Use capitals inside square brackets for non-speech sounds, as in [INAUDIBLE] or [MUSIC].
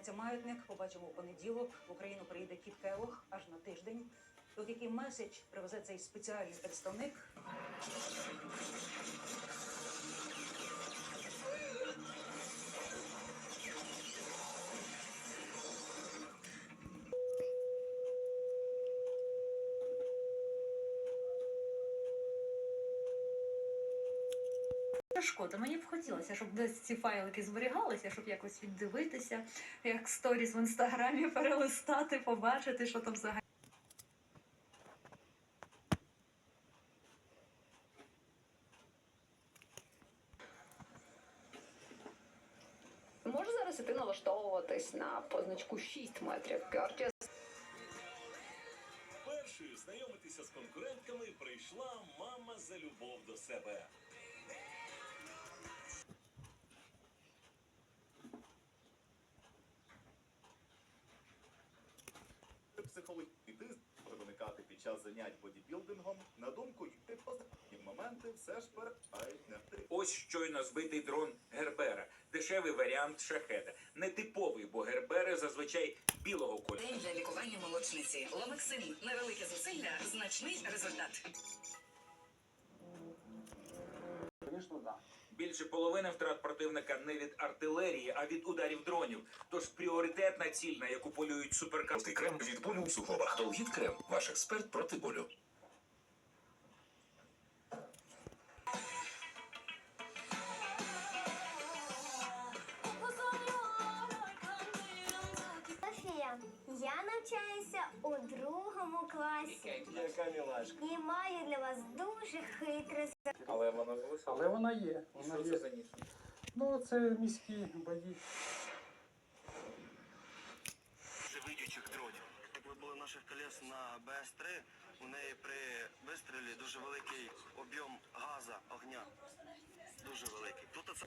почнеться маятник. Побачимо у понеділок. В Україну приїде Кіт Келох аж на тиждень. Тут який меседж привезе цей спеціальний представник. Шкода, мені б хотілося, щоб десь ці файлики зберігалися, щоб якось віддивитися, як сторіс в інстаграмі [LAUGHS] перелистати, побачити, що там взагалі. Можу зараз іти налаштовуватись на позначку 6 метрів. Кертіс Першою знайомитися з конкурентками прийшла мама за любов до себе. Психологічний тиск може виникати під час занять бодібілдингом. На думку Юрі, позитивні моменти все ж перебувають не в. Ось щойно збитий дрон Гербера. Дешевий варіант шахеда. Нетиповий, бо Гербери зазвичай білого кольору. День для лікування молочниці. Ломексин. Невелике зусилля, значний результат. Більше половини втрат противника не від артилерії, а від ударів дронів. Тож пріоритетна ціль, на яку полюють суперкарти. крем від болю у суглобах. Долгіт крем. Ваш експерт проти болю. Навчаюся у другому класі Яка мілашка. і маю для вас дуже хитре за- Але вона залишилася. Але вона є. Вона Що є. це за ніч? Ну, це міські бої. Видючих дронів. Як ви були наших колес на БС-3, у неї при вистрілі дуже великий об'єм газу, огня. Дуже великий. Тут це